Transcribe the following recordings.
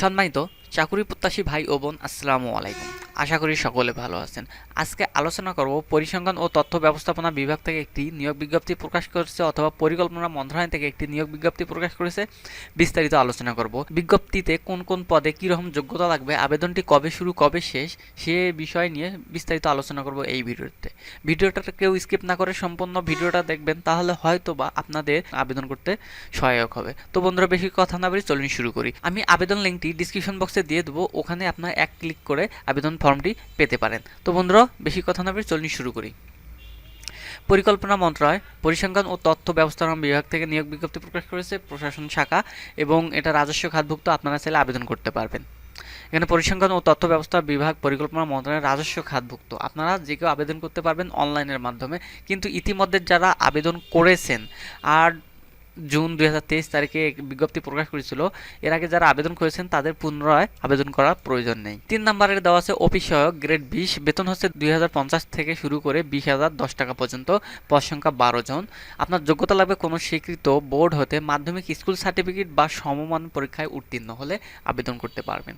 সম্মানিত চাকুরি প্রত্যাশী ভাই ও বোন আসসালামু আলাইকুম। আশা করি সকলে ভালো আছেন। আজকে আলোচনা করব পরিসংখ্যান ও তথ্য ব্যবস্থাপনা বিভাগ থেকে একটি নিয়োগ বিজ্ঞপ্তি প্রকাশ করেছে অথবা পরিকল্পনা মন্ত্রণালয় থেকে একটি নিয়োগ বিজ্ঞপ্তি প্রকাশ করেছে। বিস্তারিত আলোচনা করব। বিজ্ঞপ্তিতে কোন কোন পদে কীরকম যোগ্যতা লাগবে, আবেদনটি কবে শুরু, কবে শেষ, সে বিষয় নিয়ে বিস্তারিত আলোচনা করব এই ভিডিওতে। ভিডিওটা কেউ স্কিপ না করে সম্পূর্ণ ভিডিওটা দেখবেন, তাহলে হয়তো বা আপনাদের আবেদন করতে সহায়ক হবে। তো বন্ধুরা, বেশি কথা না বলে চলুন শুরু করি। আমি আবেদন লিঙ্কটি ডিসক্রিপশন বক্সে দিয়ে দেবো। ওখানে আপনার এক ক্লিক করে আবেদন ফর্মটি পেতে পারেন। তো বন্ধুরা, বেশি কথা না বলে চলুন শুরু করি। পরিকল্পনা মন্ত্রণালয়, পরিসংখ্যান ও তথ্য ব্যবস্থাপনা বিভাগ থেকে নিয়োগ বিজ্ঞপ্তি প্রকাশ করেছে প্রশাসন শাখা এবং এটা রাজস্ব খাতভুক্ত আপনারা চাইলে আবেদন করতে পারবেন। এখানে পরিসংখ্যান ও তথ্য ব্যবস্থা বিভাগ, পরিকল্পনা মন্ত্রণালয়ের রাজস্ব খাতভুক্ত। আপনারা যে কেউ আবেদন করতে পারবেন অনলাইনের মাধ্যমে। কিন্তু ইতিমধ্যে যারা আবেদন করেছেন, আর জুন দুই হাজার তেইশ তারিখে বিজ্ঞপ্তি প্রকাশ করেছিল। এর আগে যারা আবেদন করেছেন, তাদের পুনরায় আবেদন করার প্রয়োজন নেই। তিন নম্বরের দেওয়া আছে অফিস সহায়ক গ্রেড বিশ। বেতন হচ্ছে দুই হাজার পঞ্চাশ থেকে শুরু করে বিশ হাজার দশ টাকা পর্যন্ত। পদ সংখ্যা বারো জন। আপনার যোগ্যতা লাগবে কোনো স্বীকৃত বোর্ড হতে মাধ্যমিক স্কুল সার্টিফিকেট বা সমমান পরীক্ষায় উত্তীর্ণ হলে আবেদন করতে পারবেন।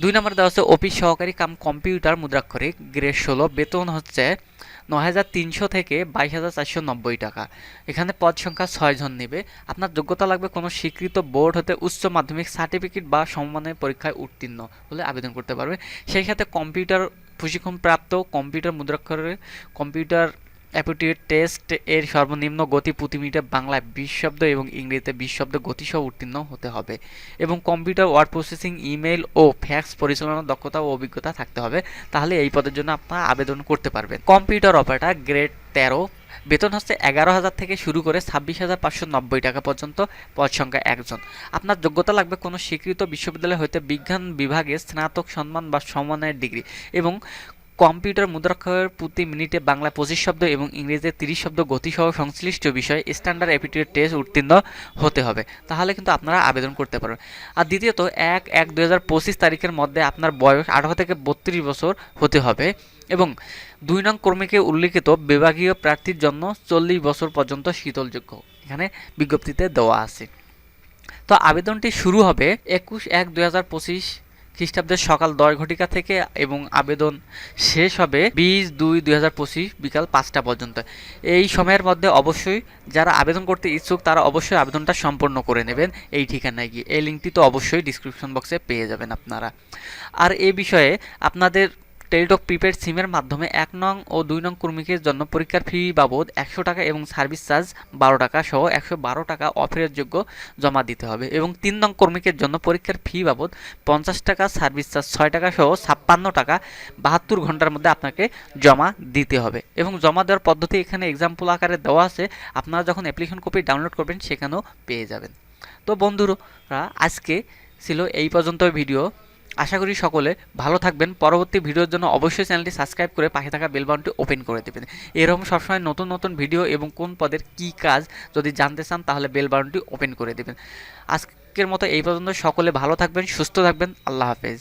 দুই নম্বর দেওয়া আছে অফিস সহকারী কাম কম্পিউটার মুদ্রাক্ষরিক। গ্রেড ষোলো। বেতন হচ্ছে নয় হাজার তিনশো থেকে বাইশ হাজার চারশো নব্বই টাকা। এখানে পদ সংখ্যা ছয়জন নেবে। আপনার যোগ্যতা লাগবে কোনো স্বীকৃত বোর্ড হতে উচ্চ মাধ্যমিক সার্টিফিকেট বা সম্মানের পরীক্ষায় উত্তীর্ণ হলে আবেদন করতে পারবে। সেই সাথে কম্পিউটার প্রশিক্ষণপ্রাপ্ত কম্পিউটার মুদ্রাক্ষরের কম্পিউটার অ্যাপিটিউড টেস্ট এর সর্বনিম্ন গতি প্রতি মিনিটে বাংলায় বিশ শব্দ এবং ইংরেজিতে বিশ শব্দ গতিসহ উত্তীর্ণ হতে হবে। এবং কম্পিউটার, ওয়ার্ড প্রসেসিং ইমেল ও ফ্যাক্স পরিচালনার দক্ষতা ও অভিজ্ঞতা থাকতে হবে। তাহলে এই পদের জন্য আপনারা আবেদন করতে পারবেন। কম্পিউটার অপারেটর গ্রেড তেরো। বেতন হচ্ছে এগারো হাজার থেকে শুরু করে ছাব্বিশ হাজার পাঁচশো নব্বই টাকা পর্যন্ত পদ সংখ্যা একজন। আপনার যোগ্যতা লাগবে কোনো স্বীকৃত বিশ্ববিদ্যালয় হতে বিজ্ঞান বিভাগে স্নাতক সম্মান বা সম্মানের ডিগ্রি এবং কম্পিউটার মুদ্রাক্ষরের প্রতি মিনিটে বাংলা পঁচিশ শব্দ এবং ইংরেজিতে তিরিশ শব্দ গতিসহ সংশ্লিষ্ট বিষয়ে স্ট্যান্ডার্ড অ্যাপিটিউড টেস্ট উত্তীর্ণ হতে হবে। তাহলে কিন্তু আপনারা আবেদন করতে পারবেন। আর দ্বিতীয়ত, এক এক পঁচিশ তারিখের মধ্যে আপনার বয়স আঠারো থেকে বত্রিশ বছর হতে হবে এবং দুই নং কর্মীকে উল্লিখিত বিভাগীয় প্রার্থীর জন্য চল্লিশ বছর পর্যন্ত শীতলযোগ্য। এখানে বিজ্ঞপ্তিতে দেওয়া আছে। তো আবেদনটি শুরু হবে একুশ এক পঁচিশ খ্রিস্টাব্দের সকাল দশ ঘটিকা থেকে এবং আবেদন শেষ হবে বিশ দুই দুই হাজার পঁচিশ বিকাল পাঁচটা পর্যন্ত। এই সময়ের মধ্যে অবশ্যই যারা আবেদন করতে ইচ্ছুক, তারা অবশ্যই আবেদনটা সম্পন্ন করে নেবেন। এই ঠিকানায় গিয়ে। এই লিঙ্কটি তো অবশ্যই ডিসক্রিপশন বক্সে পেয়ে যাবেন আপনারা। আর এ বিষয়ে আপনাদের টেলিটক প্রিপেড সিমের মাধ্যমে এক নং ও দুই নং কর্মীকের জন্য পরীক্ষার ফি বাবদ একশো টাকা এবং সার্ভিস চার্জ বারো টাকা সহ একশো বারো টাকা অফেরের যোগ্য জমা দিতে হবে এবং তিন নং কর্মীকের জন্য পরীক্ষার ফি বাবদ পঞ্চাশ টাকা সার্ভিস চার্জ ছয় টাকা সহ ছাপ্পান্ন টাকা বাহাত্তর ঘণ্টার মধ্যে আপনাকে জমা দিতে হবে এবং জমা দেওয়ার পদ্ধতি এখানে এক্সাম্পল আকারে দেওয়া আছে। আপনারা যখন অ্যাপ্লিকেশন কপি ডাউনলোড করবেন, সেখানেও পেয়ে যাবেন। তো বন্ধুরা, আজকে ছিল এই পর্যন্ত ভিডিও আশা করি সকলে ভালো থাকবেন। পরবর্তী ভিডিওর জন্য অবশ্যই চ্যানেলটি সাবস্ক্রাইব করে পাশে থাকা বেল বাটনটি ওপেন করে দেবেন। এরকম সবসময় নতুন নতুন ভিডিও এবং কোন পদের কি কাজ যদি জানতে চান তাহলে বেলবাউনটি ওপেন করে দেবেন। আজকের মতো এই পর্যন্ত। সকলে ভালো থাকবেন, সুস্থ থাকবেন। আল্লাহ হাফেজ।